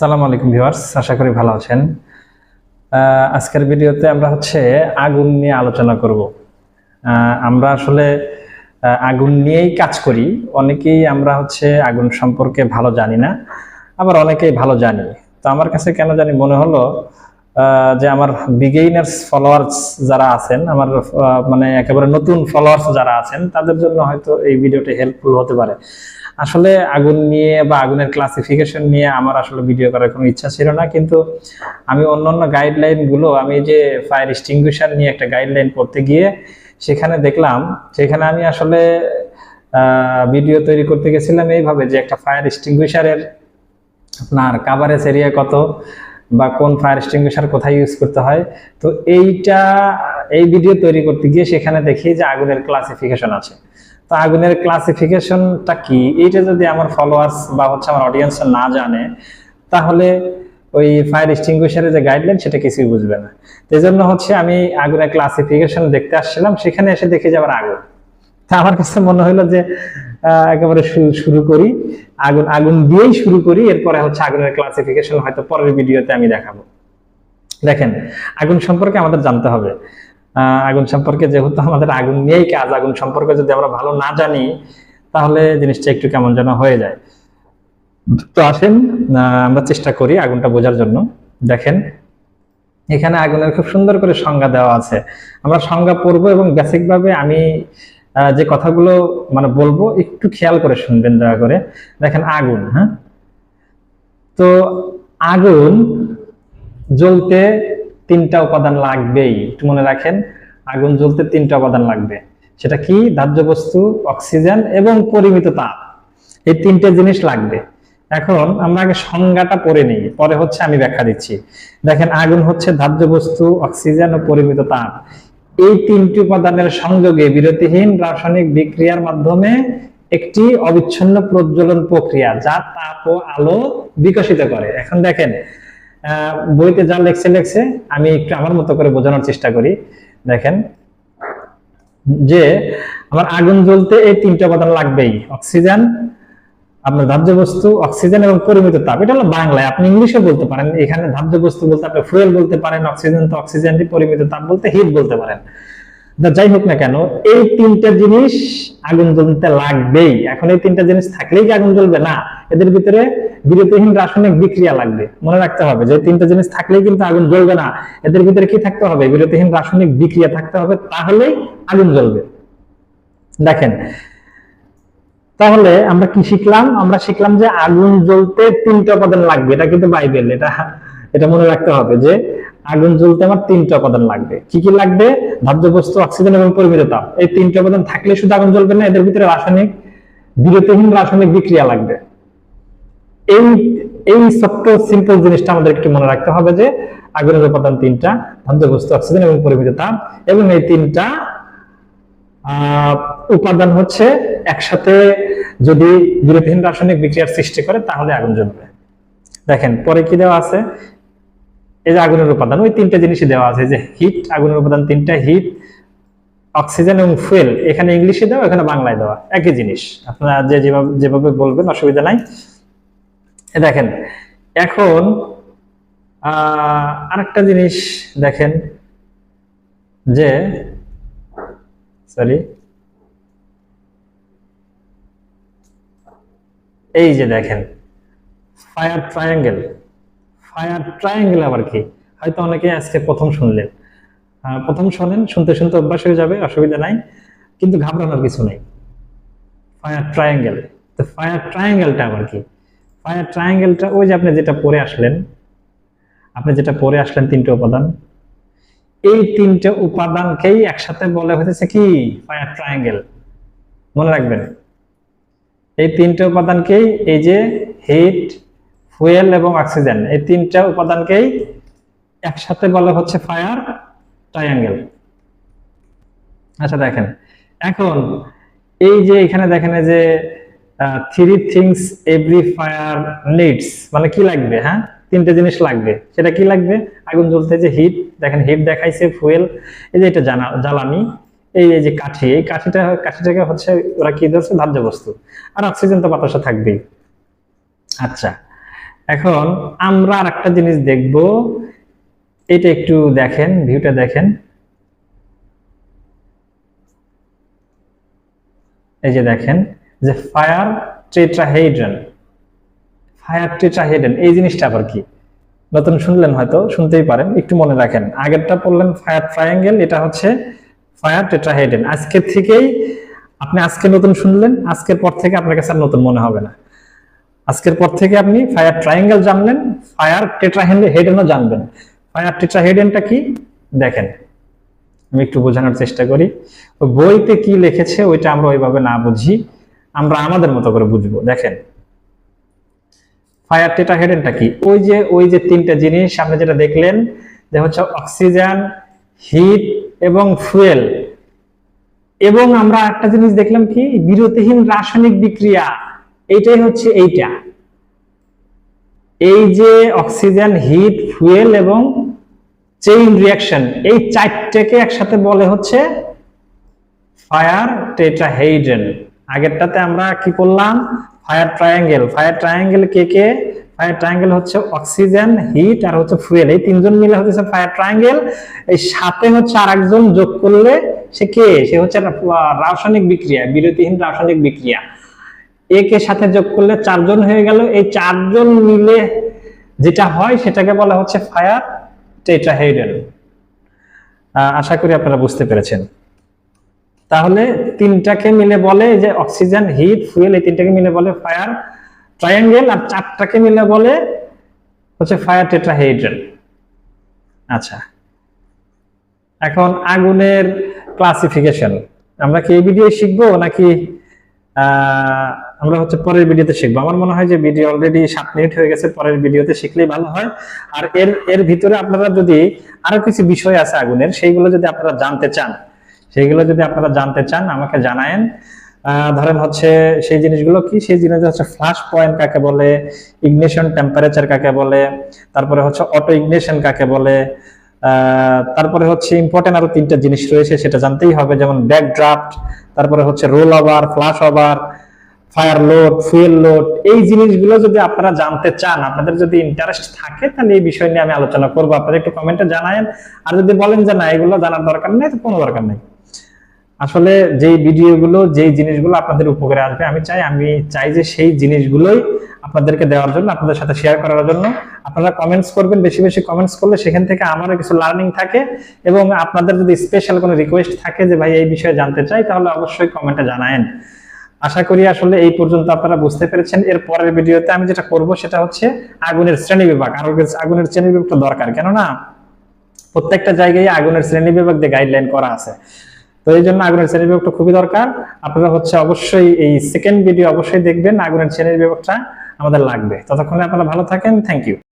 সালাম আলাইকুম ভিউয়ার্স, আশা করি ভালো আছেন। আজকের ভিডিওতে আমরা হচ্ছে আগুন নিয়ে আলোচনা করব। আমরা আসলে আগুন নিয়েই কাজ করি। অনেকেই আমরা হচ্ছে আগুন সম্পর্কে ভালো জানি না, আবার অনেকেই ভালো জানি। তো আমার কাছে কেন জানি মনে হলো যে আমার বিগেইনার্স ফলোয়ার্স যারা আছেন, আমার মানে একেবারে নতুন ফলোয়ার্স যারা আছেন, তাদের জন্য হয়তো এই ভিডিওটা হেল্পফুল হতে পারে। আসলে আগুন নিয়ে বা আগুনের ক্লাসিফিকেশন নিয়ে আমার আসলে ভিডিও করার কোনো ইচ্ছা ছিল না, কিন্তু আমি অন্যান্য গাইডলাইনগুলো, আমি যে ফায়ার এক্সটিংগুইশার নিয়ে একটা গাইডলাইন পড়তে গিয়ে সেখানে দেখলাম, সেখানে আমি আসলে ভিডিও তৈরি করতে গেছিলাম এইভাবে যে একটা ফায়ার এক্সটিংগুইশারের আপনার কাভারেজ এরিয়া কত বা কোন ফায়ার এক্সটিংগুইশার কোথায় ইউজ করতে হয়। তো এইটা, এই ভিডিও তৈরি করতে গিয়ে সেখানে দেখি যে আগুনের ক্লাসিফিকেশন আছে। তো আগুনের ক্লাসিফিকেশনটা কি? এইটা যদি আমার ফলোয়ার্স বা হচ্ছে আমার অডিয়েন্স না জানে, তাহলে ওই ফায়ার এক্সটিংগুইশারের যে গাইডলাইন সেটা কিছুই বুঝবে না। এই জন্য হচ্ছে আমি আগুনের ক্লাসিফিকেশন দেখতে আসছিলাম, সেখানে এসে দেখে যে আবার আগুন। তা আমার কাছে মনে হলো যে একেবারে শুরু করি। আগুন আগুন দিয়েই শুরু করি, এরপরে হচ্ছে আগুনের ক্লাসিফিকেশন হয়তো পরের ভিডিওতে আমি দেখাবো। দেখেন, আগুন সম্পর্কে আমাদের জানতে হবে। আগুন সম্পর্কে যেহেতু আমাদের আগুন নিয়েই কাজ, আগুন সম্পর্কে যদি আমরা ভালো না জানি, তাহলে জিনিসটা একটু কেমন যেন হয়ে যায়। তো আসেন আমরা চেষ্টা করি আগুনটা বোঝার জন্য। দেখেন, এখানে আগুনের খুব সুন্দর করে সংজ্ঞা দেওয়া আছে। আমরা সংজ্ঞা পড়ব এবং বেসিক ভাবে আমি যে কথাগুলো মানে বলব, একটু খেয়াল করে শুনবেন দয়া করে। দেখেন, আগুন হ্যাঁ? তো আগুন জ্বলতে তিনটা উপাদান লাগবেই। একটু মনে রাখেন, আগুন জ্বলতে তিনটা উপাদান লাগবে। সেটা কি? দাহ্য বস্তু, অক্সিজেন এবং পরিমিত তাপ। এই তিনটে জিনিস লাগবে। এখন আমরা আগে সংজ্ঞাটা পড়ে নিই, পরে হচ্ছে আমি ব্যাখ্যা দিচ্ছি। দেখেন, আগুন হচ্ছে দাহ্য বস্তু, অক্সিজেন ও পরিমিত তাপ। এই তিনটি উপাদানের সংযোগে বিরতিহীন রাসায়নিক বিক্রিয়ার মাধ্যমে একটি অবিচ্ছিন্ন প্রজ্বলন প্রক্রিয়া যা তাপ ও আলো বিকশিত করে। এখন দেখেন বইতে যা লেখছে লেখছে, আমি একটু আমার মতো করে বোঝানোর চেষ্টা করি। দেখেন, যে আমার আগুন জ্বলতে এই তিনটা উপাদান লাগবেই। অক্সিজেন, আপনার ধার্য বস্তু, অক্সিজেন এবং পরিমিত তাপ। এটা হলো বাংলায়, আপনি ইংলিশে বলতে পারেন। এখানে ধার্য বস্তু বলতে আপনি ফুয়েল বলতে পারেন, অক্সিজেন তো অক্সিজেন পরিমিত তাপ বলতে হিট বলতে পারেন। যাই হোক না কেন, এই তিনটা জিনিস আগুন জ্বলতে লাগবেই। এখন এই তিনটা জিনিস থাকলেই কি আগুন জ্বলবে? না, এদের ভিতরে বিরতিহীন রাসায়নিক বিক্রিয়া লাগবে। মনে রাখতে হবে যে তিনটা জিনিস থাকলেই কিন্তু আগুন জ্বলবে না। এদের ভিতরে কি থাকতে হবে? বিরতিহীন রাসায়নিক বিক্রিয়া থাকতে হবে, তাহলেই আগুন জ্বলবে। দেখেন, তাহলে আমরা কি শিখলাম? আমরা শিখলাম যে আগুন জ্বলতে তিনটা উপাদান লাগবে। এটা কিন্তু বাইবেল, এটা এটা মনে রাখতে হবে যে আগুন জ্বলতে আমার তিনটা উপাদান লাগবে। কি কি লাগবে? ধার্য বস্তু অক্সিজেন এবং পরিমিত তাপ। এই তিনটা উপাদান থাকলে শুধু আগুন জ্বলবে না, এদের ভিতরে রাসায়নিক, বিরতিহীন রাসায়নিক বিক্রিয়া লাগবে। এই এই ছোট্ট সিম্পল জিনিসটা আমাদের একটু মনে রাখতে হবে যে আগুনের উপাদান তিনটা ধার্য বস্তু অক্সিজেন এবং পরিমিত তাপ। এবং এই তিনটা উপাদান হচ্ছে একসাথে যদি বিরতিহীন রাসায়নিক বিক্রিয়ার সৃষ্টি করে তাহলে আগুন জ্বলবে। দেখেন, পরে কি দেওয়া আছে? এই যে আগুনের উপাদান, ওই তিনটা জিনিসই দেওয়া আছে যে হিট আগুনের উপাদান তিনটা হিট অক্সিজেন এবং ফুয়েল এখানে ইংলিশে দেওয়া, এখানে বাংলায় দেওয়া, একই জিনিস। আপনারা যে যেভাবে যেভাবে বলবেন, অসুবিধা নাই। দেখেন, এখন আরেকটা জিনিস দেখেন, যে সরি এই যে দেখেন ফায়ার ট্রায়াঙ্গেল ফায়ার ট্রায়াঙ্গেল আবার কি? হয়তো অনেকে আজকে প্রথম শুনলেন। প্রথম শোনেন, শুনতে শুনতে অভ্যাস হয়ে যাবে, অসুবিধা নাই, কিন্তু ঘাবড়ানোর কিছু নেই। Fire triangle. তো ফায়ার ট্রায়াঙ্গেলটা আবার কি? ফায়ার ট্রায়াঙ্গেলটা, ওই যে আপনি যেটা পরে আসলেন, আপনি যেটা পরে আসলেন তিনটে উপাদান, এই তিনটে উপাদানকেই একসাথে বলা হয়েছে কি? Fire triangle. মনে রাখবেন, এই তিনটে উপাদানকেই এই যে হিট ফুয়েল এবং অক্সিজেন, এই তিনটা উপাদানকেই একসাথে বলা হচ্ছে ফায়ার ট্রায়াঙ্গেল। আচ্ছা দেখেন, এখন এই যে এখানে দেখেন যে three things every fire needs মানে কি লাগবে হ্যাঁ? তিনটে জিনিস লাগবে। সেটা কি লাগবে? আগুন জ্বলতে যে হিট দেখেন হিট দেখাইছে ফুয়েল এই যে এটা জানা, জ্বালানি, এই যে কাঠি, এই কাঠিটা, কাঠিটাকে হচ্ছে ওরা কি ধরছে ধার্য বস্তু আর অক্সিজেন তো বাতাসে থাকবেই। আচ্ছা এখন আমরা আর একটা জিনিস দেখব। এটা একটু দেখেন, ভিউটা দেখেন। এই যে দেখেন, যে ফায়ার টেট্রাহেড্রন ফায়ার টেট্রাহেড্রন এই জিনিসটা আবার কি? নতুন শুনলেন হয়তো, শুনতেই পারেন, একটু মনে রাখেন। আগেরটা পড়লেন ফায়ার ট্রায়াঙ্গেল, এটা হচ্ছে ফায়ার টেট্রাহেড্রন আজকের থেকেই, আপনি আজকে নতুন শুনলেন, আজকের পর থেকে আপনার কাছে আর নতুন মনে হবে না। আজকের পর থেকে আপনি ফায়ার ট্রায়াঙ্গেল জানলেন ফায়ার টেট্রাহেন্ডে টেট্রাহেড্রনও জানবেন। ফায়ার টেট্রাহেড্রনটা কি? দেখেন, আমি একটু বোঝানোর চেষ্টা করি। বইতে কি লিখেছে ওইটা আমরা ওইভাবে না বুঝি, আমরা আমাদের মতো করে বুঝব। দেখেন ফায়ার টেট্রাহেড্রনটা কি? ওই যে ওই যে তিনটা জিনিস আপনি যেটা দেখলেন, যে হচ্ছে অক্সিজেন হিট এবং ফুয়েল এবং আমরা একটা জিনিস দেখলাম কি? বিরতিহীন রাসায়নিক বিক্রিয়া। এইটাই হচ্ছে এইটা। এই যে অক্সিজেন, হিট, ফুয়েল এবং চেইন রিয়াকশন এই চারটেকে একসাথে বলে হচ্ছে ফায়ার টেট্রাহেড্রন আগেরটাতে আমরা কি করলাম? Fire triangle. ফায়ার ট্রায়াঙ্গেল কে কে? ফায়ার ট্রায়াঙ্গেল হচ্ছে অক্সিজেন, হিট আর হচ্ছে ফুয়েল। এই তিনজন মিলে হচ্ছে ফায়ার ট্রায়াঙ্গেল। এই সাথে হচ্ছে আরেকজন যোগ করলে সে কে? সে হচ্ছে রাসায়নিক বিক্রিয়া, বিরতিহীন রাসায়নিক বিক্রিয়া। একে সাথে যোগ করলে চারজন হয়ে গেল। এই চারজন মিলে যেটা হয়, সেটাকে বলা হচ্ছে ফায়ার টেট্রাহেড্রন আশা করি আপনারা বুঝতে পেরেছেন। তাহলে তিনটাকে মিলে বলে যে অক্সিজেন হিট ফুয়েল এই তিনটাকে মিলে বলে ফায়ার ট্রায়াঙ্গেল আর চারটাকে মিলে বলে হচ্ছে ফায়ার টেট্রাহেড্রন আচ্ছা এখন আগুনের ক্লাসিফিকেশন আমরা কি এই ভিডিও শিখব নাকি আমরা হচ্ছে পরের ভিডিওতে শিখব। আমার মনে হয় যে ভিডিও অলরেডি সাত মিনিট হয়ে গেছে, পরের ভিডিওতে শিখলেই ভালো হয়। আর এর এর ভিতরে আপনারা যদি আরও কিছু বিষয় আছে আগুনের, সেইগুলো যদি আপনারা জানতে চান, সেইগুলো যদি আপনারা জানতে চান, আমাকে জানায়েন। ধরেন হচ্ছে সেই জিনিসগুলো কি? সেই জিনিস হচ্ছে ফ্লাশ পয়েন্ট কাকে বলে ইগনিশন টেম্পারেচার কাকে বলে, তারপরে হচ্ছে অটো ইগনিশন কাকে বলে তারপরে হচ্ছে ইম্পর্টেন্ট আরও তিনটা জিনিস রয়েছে, সেটা জানতেই হবে। যেমন ব্যাক ড্রাফট তারপরে হচ্ছে roll over flash over fire load, fuel load, এই জিনিসগুলো যদি আপনারা জানতে চান, আপনাদের যদি ইন্টারেস্ট থাকে, তাহলে এই বিষয় নিয়ে আমি আলোচনা করব। আপনারা একটু কমেন্টে জানায়েন। আর যদি বলেন যে না, এগুলো জানার দরকার নেই, তো কোনো দরকার নেই। আসলে যেই ভিডিওগুলো, যেই জিনিসগুলো আপনাদের উপকারে আসবে, আমি চাই আমি চাই যে সেই জিনিসগুলোই আপনাদেরকে দেওয়ার জন্য, আপনাদের সাথে শেয়ার করার জন্য। আপনারা কমেন্টস করবেন, বেশি বেশি কমেন্টস করলে সেখান থেকে আমারও কিছু লার্নিং থাকে এবং আপনাদের যদি স্পেশাল কোনো রিকোয়েস্ট থাকে যে ভাই এই বিষয়ে জানতে চাই, তাহলে অবশ্যই কমেন্টে জানায়েন। আশা করি আসলে এই পর্যন্ত আপনারা বুঝতে পেরেছেন। এর পরের ভিডিওতে আমি যেটা করব সেটা হচ্ছে আগুনের শ্রেণি বিভাগ। আর আগুনের শ্রেণি বিভাগটা দরকার, কেননা প্রত্যেকটা জায়গায় আগুনের শ্রেণি বিভাগ দিয়ে গাইডলাইন করা আছে। তো এই জন্য আগুনের শ্রেণি বিভাগটা খুবই দরকার। আপনারা হচ্ছে অবশ্যই এই সেকেন্ড ভিডিও অবশ্যই দেখবেন, আগুনের শ্রেণি বিভাগটা আমাদের লাগবে। ততক্ষণে আপনারা ভালো থাকেন থ্যাংক ইউ